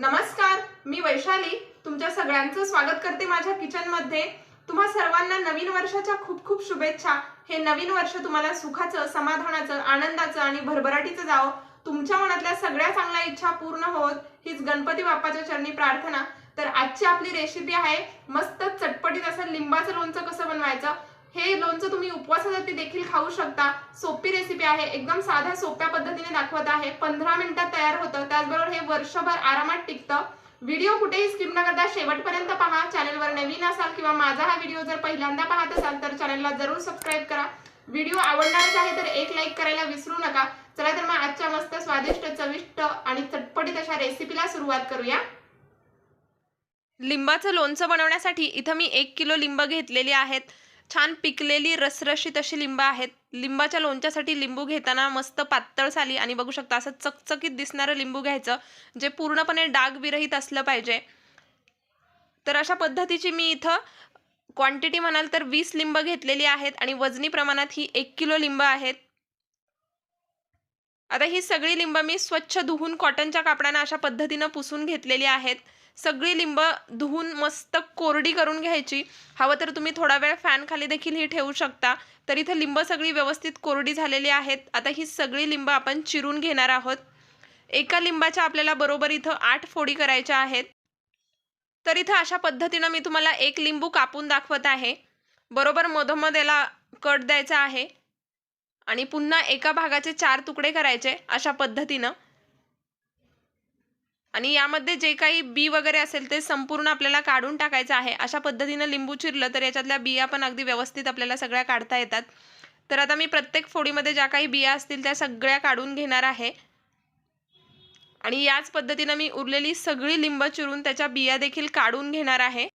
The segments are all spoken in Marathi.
नमस्कार मी वैशाली. तुमच्या सगळ्यांचं स्वागत करते माझ्या किचनमध्ये. तुम्हा सर्वांना नवीन वर्षाच्या खूप खूप शुभेच्छा. हे नवीन वर्ष तुम्हाला सुखाचं समाधानाचं आनंदाचं आणि भरभराटीचं जावं. तुमच्या मनातल्या सगळ्या चांगल्या इच्छा पूर्ण होत हीच गणपती बाप्पाच्या चरणी प्रार्थना. तर आजची आपली रेसिपी आहे मस्त चटपटीत असं लिंबाचं लोणचं कसं बनवायचं? हे लोणचं तुम्ही उपवासासाठी देखील खाऊ शकता. सोपी रेसिपी आहे. एकदम साध्या सोप्या पद्धतीने दाखवत आहे. पंधरा मिनिटात तयार होतं. त्याचबरोबर हे वर्षभर आरामात टिकतं. व्हिडिओ कुठेही स्किप न करता शेवटपर्यंत पहा. चॅनलवर नवीन असाल किंवा माझा हा व्हिडिओ जर पहिल्यांदा पाहत असाल तर चॅनलला जरूर सबस्क्राईब करा. व्हिडिओ आवडणारच आहे तर एक लाईक करायला विसरू नका. चला तर मग आजच्या मस्त स्वादिष्ट चविष्ट आणि चटपटीत अशा रेसिपीला सुरुवात करूया. लिंबाचं लोणचं बनवण्यासाठी इथं मी एक किलो लिंब घेतलेली आहेत. छान पिकलेली रसरशीत अशी लिंब आहेत. लिंबाच्या लोणच्यासाठी लिंबू घेताना मस्त पातळ साली आणि बघू शकता असं चकचकीत दिसणारं लिंबू घ्यायचं जे पूर्णपणे डागविरहित असलं पाहिजे. तर अशा पद्धतीची मी इथं क्वांटिटी म्हणाल तर वीस लिंब घेतलेली आहेत आणि वजनी प्रमाणात ही एक किलो लिंब आहेत. आता ही सगळी लिंबं मी स्वच्छ धुवून कॉटनच्या कापडानं अशा पद्धतीनं पुसून घेतलेली आहेत. सगळी लिंब धुवून मस्त कोरडी करून घ्यायची. हवं तर तुम्ही थोडा वेळ फॅन खाली देखील ही ठेवू शकता. तर इथं लिंब सगळी व्यवस्थित कोरडी झालेली आहेत. आता ही सगळी लिंब आपण चिरून घेणार आहोत. एका लिंबाच्या आपल्याला बरोबर इथं आठ फोडी करायच्या आहेत. तर इथं अशा पद्धतीनं मी तुम्हाला एक लिंबू कापून दाखवत आहे. बरोबर मधोमध याला कट द्यायचा आहे. आणि पुन्हा एका भागाचे चार तुकडे करायचे अशा पद्धतीनं. आणि यामध्ये जे काही बी वगैरे असेल ते संपूर्ण आपल्याला काढून टाकायचं आहे. अशा पद्धतीनं लिंबू चिरलं तर याच्यातल्या बिया पण अगदी व्यवस्थित आपल्याला सगळ्या काढता येतात. तर आता मी प्रत्येक फोडीमध्ये ज्या काही बिया असतील त्या सगळ्या काढून घेणार आहे. आणि याच पद्धतीनं मी उरलेली सगळी लिंब चिरून त्याच्या बिया देखील काढून घेणार आहे.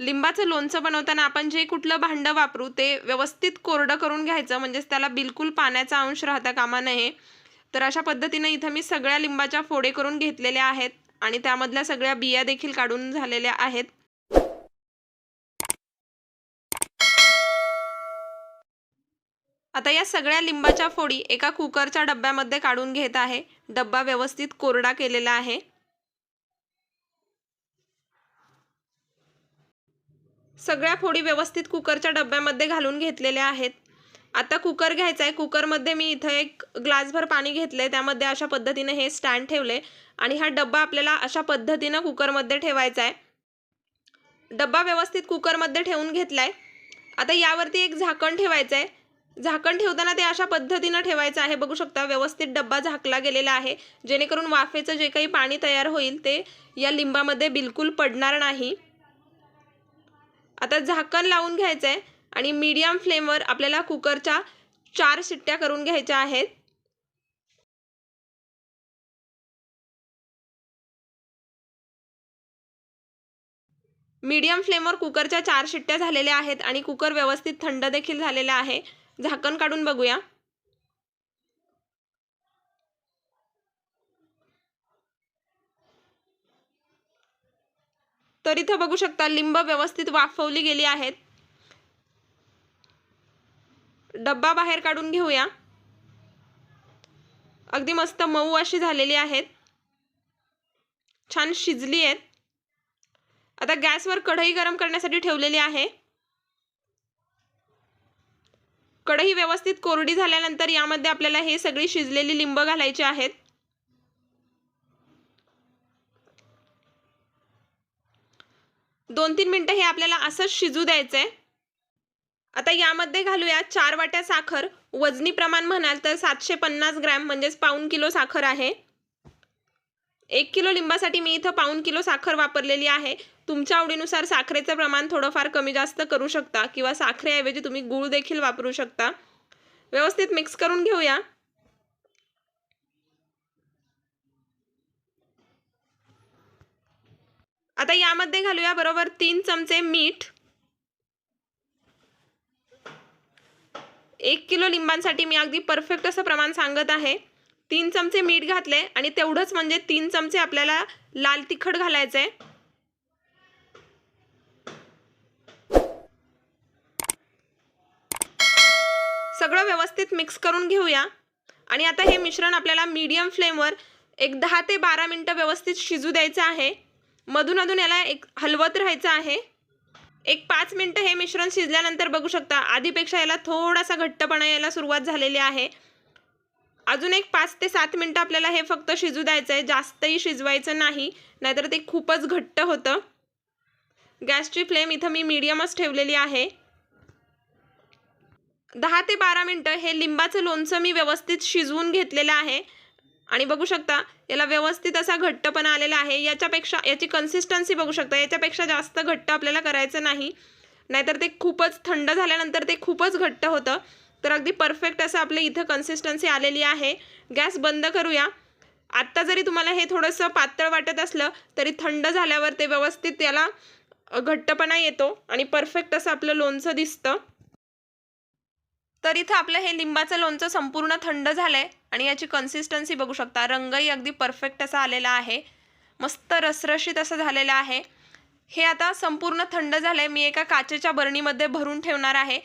लिंबाचं लोणचं बनवताना आपण जे कुठलं भांडं वापरू ते व्यवस्थित कोरडं करून घ्यायचं म्हणजेच त्याला बिलकुल पाण्याचा अंश राहता कामा नये. तर अशा पद्धतीनं इथं मी सगळ्या लिंबाच्या फोडे करून घेतलेल्या आहेत आणि त्यामधल्या सगळ्या बिया देखील काढून झालेल्या आहेत. आता या सगळ्या लिंबाच्या फोडी एका कुकरच्या डब्यामध्ये काढून घेत आहे. डब्बा व्यवस्थित कोरडा केलेला आहे. सगळ्या फोडी व्यवस्थित कुकरच्या डब्यामध्ये घालून घेतलेल्या आहेत. आता कुकर घ्यायचा आहे कुकरमध्ये मी इथं एक ग्लासभर पाणी घेतलं आहे त्यामध्ये अशा पद्धतीने हे स्टँड ठेवले आणि हा डब्बा आपल्याला अशा पद्धतीनं कुकरमध्ये ठेवायचा आहे डब्बा व्यवस्थित कुकरमध्ये ठेवून घेतला आहे आता यावरती एक झाकण ठेवायचं आहे झाकण ठेवताना ते अशा पद्धतीनं ठेवायचं आहे. बघू शकता व्यवस्थित डब्बा झाकला गेलेला आहे. जेणेकरून वाफेचं जे काही पाणी तयार होईल ते या लिंबामध्ये बिलकुल पडणार नाही. आता झाकण लावून घ्यायचं आहे आणि मीडियम फ्लेमवर आपल्याला कुकरच्या चार शिट्ट्या करून घ्यायच्या आहेत. मीडियम फ्लेमवर कुकरच्या चार शिट्ट्या झालेल्या आहेत आणि कुकर व्यवस्थित थंड देखील झालेला आहे. झाकण काढून बघूया. तर इथं बघू शकता लिंब व्यवस्थित वाफवली गेली आहेत. डब्बा बाहेर काढून घेऊया. अगदी मस्त मऊ अशी झालेली आहेत. छान शिजली आहेत. आता गॅसवर कढई गरम करण्यासाठी ठेवलेली आहे. कढई व्यवस्थित कोरडी झाल्यानंतर यामध्ये आपल्याला हे सगळी शिजलेली लिंब घालायची आहेत. दोन तीन मिनटं हे आपल्याला असंच शिजू द्यायचं आहे आता यामध्ये घालूया चार वाट्या साखर. वजनी प्रमाण म्हणाल तर सातशे पन्नास ग्रॅम म्हणजेच पाऊन किलो साखर आहे. एक किलो लिंबासाठी मी इथं पाऊन किलो साखर वापरलेली आहे. तुमच्या आवडीनुसार साखरेचं प्रमाण थोडंफार कमी जास्त करू शकता किंवा साखरेऐवजी तुम्ही गूळ देखील वापरू शकता. व्यवस्थित मिक्स करून घेऊया. आता यामध्ये घालूया बरोबर तीन चमचे मीठ. एक किलो लिंबांसाठी मी अगदी परफेक्ट असं प्रमाण सांगत आहे. तीन चमचे मीठ घातले आणि तेवढंच म्हणजे तीन चमचे आपल्याला लाल तिखट घालायचं आहे सगळं व्यवस्थित मिक्स करून घेऊया. आणि आता हे मिश्रण आपल्याला मीडियम फ्लेमवर एक दहा ते बारा मिनटं व्यवस्थित शिजू द्यायचं आहे. मधून अधून याला एक हलवत राहायचं आहे. एक पाच मिनटं हे मिश्रण शिजल्यानंतर बघू शकता आधीपेक्षा याला थोडासा घट्टपणा यायला सुरुवात झालेली आहे. अजून एक पाच ते सात मिनटं आपल्याला हे फक्त शिजू द्यायचं आहे जास्तही शिजवायचं नाही नाहीतर ते खूपच घट्ट होतं. गॅसची फ्लेम इथं मी मीडियमच ठेवलेली आहे. दहा ते बारा मिनटं हे लिंबाचं लोणचं मी व्यवस्थित शिजवून घेतलेलं आहे. आणि बघू शकता याला व्यवस्थित असा घट्टपणा आलेला आहे. याच्यापेक्षा याची कन्सिस्टन्सी बघू शकता. याच्यापेक्षा जास्त घट्ट आपल्याला करायचं नाही. नाहीतर ते खूपच थंड झाल्यानंतर ते खूपच घट्ट होतं. तर अगदी परफेक्ट असं आपलं इथं कन्सिस्टन्सी आलेली आहे. गॅस बंद करूया. आत्ता जरी तुम्हाला हे थोडंसं पातळ वाटत असलं तरी थंड झाल्यावर ते व्यवस्थित त्याला घट्टपणा येतो आणि परफेक्ट असं आपलं लोणचं दिसतं. तर इथं आपलं हे लिंबाचं लोणचं संपूर्ण थंड झालं आहे आणि याची कन्सिस्टन्सी बघू शकता. रंगही अगदी परफेक्ट असा आलेला आहे. मस्त रसरशीत असं झालेलं आहे. हे आता संपूर्ण थंड झालं आहे मी एका काचेच्या बरणीमध्ये भरून ठेवणार आहे.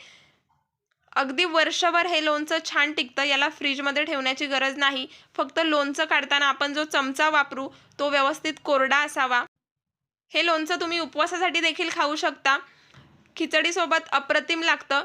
अगदी वर्षभर हे लोणचं छान टिकतं. याला फ्रीजमध्ये ठेवण्याची गरज नाही. फक्त लोणचं काढताना आपण जो चमचा वापरू तो व्यवस्थित कोरडा असावा. हे लोणचं तुम्ही उपवासासाठी देखील खाऊ शकता. खिचडीसोबत अप्रतिम लागतं.